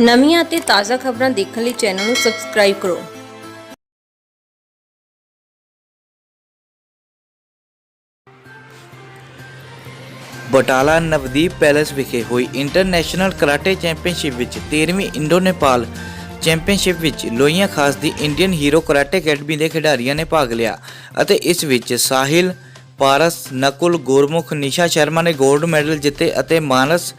ਨਵੀਆਂ ਅਤੇ ਤਾਜ਼ਾ ਖਬਰਾਂ ਦੇਖਣ ਲਈ ਚੈਨਲ ਨੂੰ ਸਬਸਕ੍ਰਾਈਬ ਕਰੋ। ਬਟਾਲਾ ਨਵਦੀਪ ਪੈਲੇਸ ਵਿਖੇ ਹੋਈ ਇੰਟਰਨੈਸ਼ਨਲ ਕਰਾਟੇ ਚੈਂਪੀਅਨਸ਼ਿਪ ਵਿੱਚ 13ਵੀਂ ਇੰਡੋ ਨੇਪਾਲ ਚੈਂਪੀਅਨਸ਼ਿਪ ਵਿੱਚ ਲੋਹੀਆਂ ਖਾਸ ਦੀ ਇੰਡੀਅਨ ਹੀਰੋ ਕਰਾਟੇ ਅਕੈਡਮੀ ਦੇ ਖਿਡਾਰੀਆਂ ਨੇ ਭਾਗ ਲਿਆ ਅਤੇ ਇਸ ਵਿੱਚ ਸਾਹਿਲ, ਪਾਰਸ, ਨਕੁਲ, ਗੁਰਮੁਖ, ਨਿਸ਼ਾ ਸ਼ਰਮਾ ਨੇ 골ਡ ਮੈਡਲ ਜਿੱਤੇ ਅਤੇ ਮਾਨਸ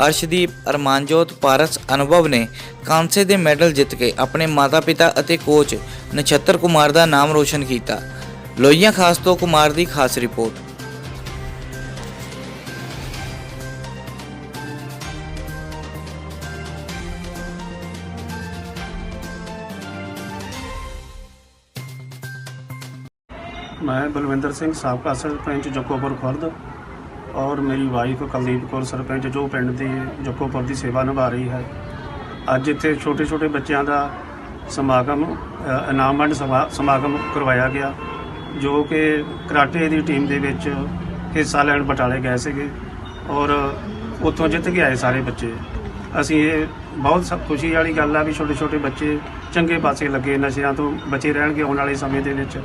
ਅਰਸ਼ਦੀਪ ਅਰਮਾਨਜੋਤ ਪਾਰਸ ਅਨੁਭਵ ਨੇ ਕਾਂਸੇ ਦੇ ਮੈਡਲ ਜਿੱਤ ਕੇ ਆਪਣੇ ਮਾਤਾ-ਪਿਤਾ ਅਤੇ ਕੋਚ ਨਛੱਤਰ ਕੁਮਾਰ ਦਾ ਨਾਮ ਰੋਸ਼ਨ ਕੀਤਾ। ਲੋਹੀਆਂ ਖਾਸ ਤੋਂ ਕੁਮਾਰ ਦੀ ਖਾਸ ਰਿਪੋਰਟ। ਮੈਂ ਬਲਵਿੰਦਰ ਸਿੰਘ, ਸਾਬਕਾ ਸਰਪੰਚ ਜੱਕੋਪੁਰ ਖੁਰਦ। ਔਰ ਮੇਰੀ ਵਾਈਫ ਕੁਲਦੀਪ ਕੌਰ ਸਰਪੰਚ ਜੋ ਪਿੰਡ ਦੀ ਜੱਕੋਪੁਰ ਦੀ ਸੇਵਾ ਨਿਭਾ ਰਹੀ ਹੈ। ਅੱਜ ਇੱਥੇ ਛੋਟੇ ਛੋਟੇ ਬੱਚਿਆਂ ਦਾ ਸਮਾਗਮ ਅ, ਇਨਾਮ ਵੰਡ ਸਮਾ- ਸਮਾਗਮ ਕਰਵਾਇਆ ਗਿਆ ਜੋ ਕਿ ਕਰਾਟੇ ਦੀ ਟੀਮ ਦੇ ਵਿੱਚ ਹਿੱਸਾ ਲੈਣ ਬਟਾਲੇ ਗਏ ਸੀਗੇ ਔਰ ਉੱਥੋਂ ਜਿੱਤ ਕੇ ਆਏ ਸਾਰੇ ਬੱਚੇ। ਅਸੀਂ ਇਹ ਬਹੁਤ ਸ- ਖੁਸ਼ੀ ਵਾਲੀ ਗੱਲ ਆ ਵੀ ਛੋਟੇ ਛੋਟੇ ਬੱਚੇ ਚੰਗੇ ਪਾਸੇ ਲੱਗੇ ਨਸ਼ਿਆਂ ਤੋਂ ਬਚੇ ਰਹਿਣਗੇ ਆਉਣ ਵਾਲੇ ਸਮੇਂ ਦੇ ਵਿੱਚ।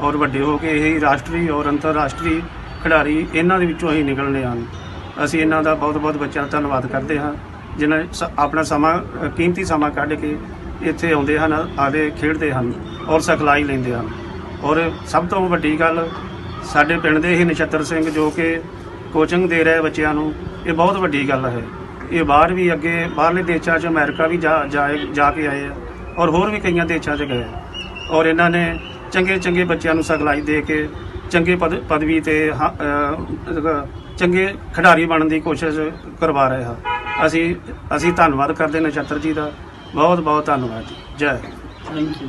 ਔਰ ਵੱਡੇ ਹੋ ਕੇ ਇਹ ਰਾਸ਼ਟਰੀ ਔਰ ਅੰਤਰਰਾਸ਼ਟਰੀ ਖਿਡਾਰੀ ਇਹਨਾਂ ਦੇ ਵਿੱਚੋਂ ਹੀ ਨਿਕਲਣੇ ਹਨ। ਅਸੀਂ ਇਹਨਾਂ ਦਾ ਬਹੁਤ ਬਹੁਤ ਬੱਚਿਆਂ ਦਾ ਧੰਨਵਾਦ ਕਰਦੇ ਹਾਂ ਜਿਨ੍ਹਾਂ ਸ- ਆਪਣਾ ਸਮਾਂ ਅ, ਕੀਮਤੀ ਸਮਾਂ ਕੱਢ ਕੇ ਇੱਥੇ ਆਉਂਦੇ ਹਨ ਆਦੇ ਖੇਡਦੇ ਹਨ ਔਰ ਸਿਖਲਾਈ ਲੈਂਦੇ ਹਨ। ਔਰ ਸਭ ਤੋਂ ਵੱਡੀ ਗੱਲ ਸਾਡੇ ਪਿੰਡ ਦੇ ਹੀ ਨਛੱਤਰ ਸਿੰਘ ਜੋ ਕਿ ਕੋਚਿੰਗ ਦੇ ਰਹੇ ਬੱਚਿਆਂ ਨੂੰ ਇਹ ਬਹੁਤ ਵੱਡੀ ਗੱਲ ਹੈ। ਇਹ ਬਾਹਰ ਵੀ ਅੱਗੇ ਬਾਹਰਲੇ ਦੇਸ਼ਾਂ 'ਚ ਅਮਰੀਕਾ ਵੀ ਜਾ ਜਾਏ- ਜਾ ਕੇ ਆਏ ਆ ਔਰ ਹੋਰ ਵੀ ਕਈਆਂ ਦੇਸ਼ਾਂ 'ਚ ਗਏ ਔਰ ਇਹਨਾਂ ਨੇ ਚੰਗੇ ਚੰਗੇ ਬੱਚਿਆਂ ਨੂੰ ਸਿਖਲਾਈ ਦੇ ਕੇ ਚੰਗੇ ਪਦ ਪਦਵੀ ਤੇ ਹਾਂ ਅਹ, ਚੰਗੇ ਖਿਡਾਰੀ ਬਣਨ ਦੀ ਕੋਸ਼ਿਸ਼ ਕਰਵਾ ਰਹੇ ਹਾਂ। ਅਸੀਂ ਅਸੀਂ ਧੰਨਵਾਦ ਕਰਦੇ ਨਛੱਤਰ ਜੀ ਦਾ। ਬਹੁਤ ਬਹੁਤ ਧੰਨਵਾਦ ਜੀ। ਜੈ ਹਿੰਦ। Thank you